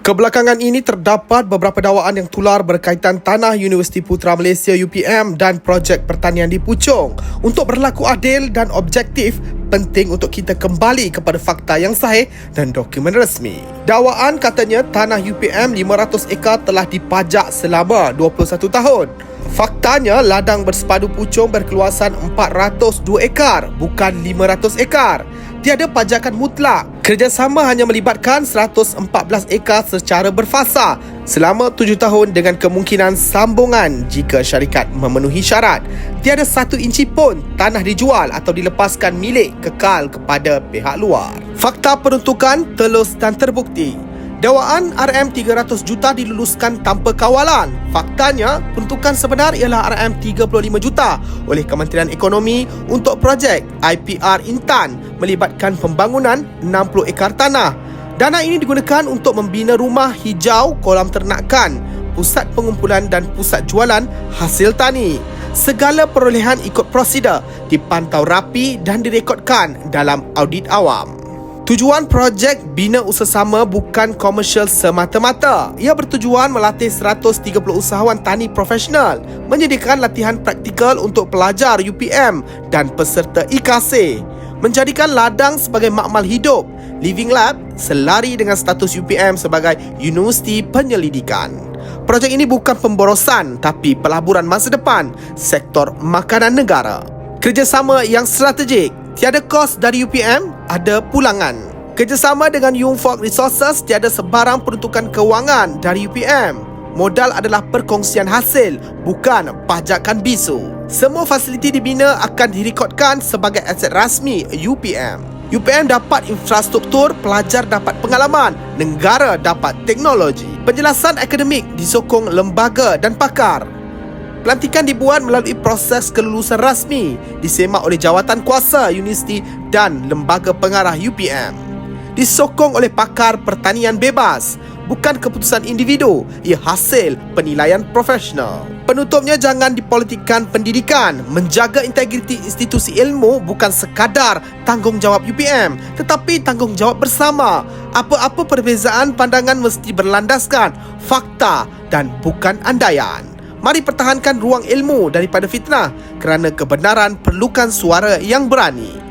Kebelakangan ini terdapat beberapa dakwaan yang tular berkaitan tanah Universiti Putra Malaysia UPM dan projek pertanian di Puchong. Untuk berlaku adil dan objektif, penting untuk kita kembali kepada fakta yang sahih dan dokumen resmi. Dakwaan katanya tanah UPM 500 ekar telah dipajak selama 21 tahun. Faktanya, ladang bersepadu Puchong berkeluasan 402 ekar, bukan 500 ekar. Tiada pajakan mutlak. Kerjasama hanya melibatkan 114 ekar secara berfasa selama 7 tahun dengan kemungkinan sambungan jika syarikat memenuhi syarat. Tiada satu inci pun tanah dijual atau dilepaskan milik kekal kepada pihak luar. Fakta peruntukan telus dan terbukti. Dakwaan RM300 juta diluluskan tanpa kawalan. Faktanya, peruntukan sebenar ialah RM35 juta oleh Kementerian Ekonomi untuk projek IPR Intan melibatkan pembangunan 60 ekar tanah. Dana ini digunakan untuk membina rumah hijau, kolam ternakan, pusat pengumpulan dan pusat jualan hasil tani. Segala perolehan ikut prosedur dipantau rapi dan direkodkan dalam audit awam. Tujuan projek Bina Usaha Sama bukan komersial semata-mata. Ia bertujuan melatih 130 usahawan tani profesional, menyediakan latihan praktikal untuk pelajar UPM dan peserta IKC, menjadikan ladang sebagai makmal hidup, Living Lab selari dengan status UPM sebagai Universiti Penyelidikan. Projek ini bukan pemborosan tapi pelaburan masa depan sektor makanan negara. Kerjasama yang strategik Tiada kos dari UPM, ada pulangan. Kerjasama dengan Yungfok Resources tiada sebarang peruntukan kewangan dari UPM. Modal adalah perkongsian hasil, bukan pajakan bisu. Semua fasiliti dibina akan direkodkan sebagai aset rasmi UPM. UPM dapat infrastruktur, pelajar dapat pengalaman, negara dapat teknologi. Penjelasan akademik disokong lembaga dan pakar. Pelantikan dibuat melalui proses kelulusan rasmi disemak oleh jawatan kuasa universiti dan lembaga pengarah UPM. Disokong oleh pakar pertanian bebas, bukan keputusan individu, ia hasil penilaian profesional. Penutupnya jangan dipolitikkan pendidikan, menjaga integriti institusi ilmu bukan sekadar tanggungjawab UPM, tetapi tanggungjawab bersama. Apa-apa perbezaan pandangan mesti berlandaskan fakta dan bukan andaian. Mari pertahankan ruang ilmu daripada fitnah kerana kebenaran perlukan suara yang berani.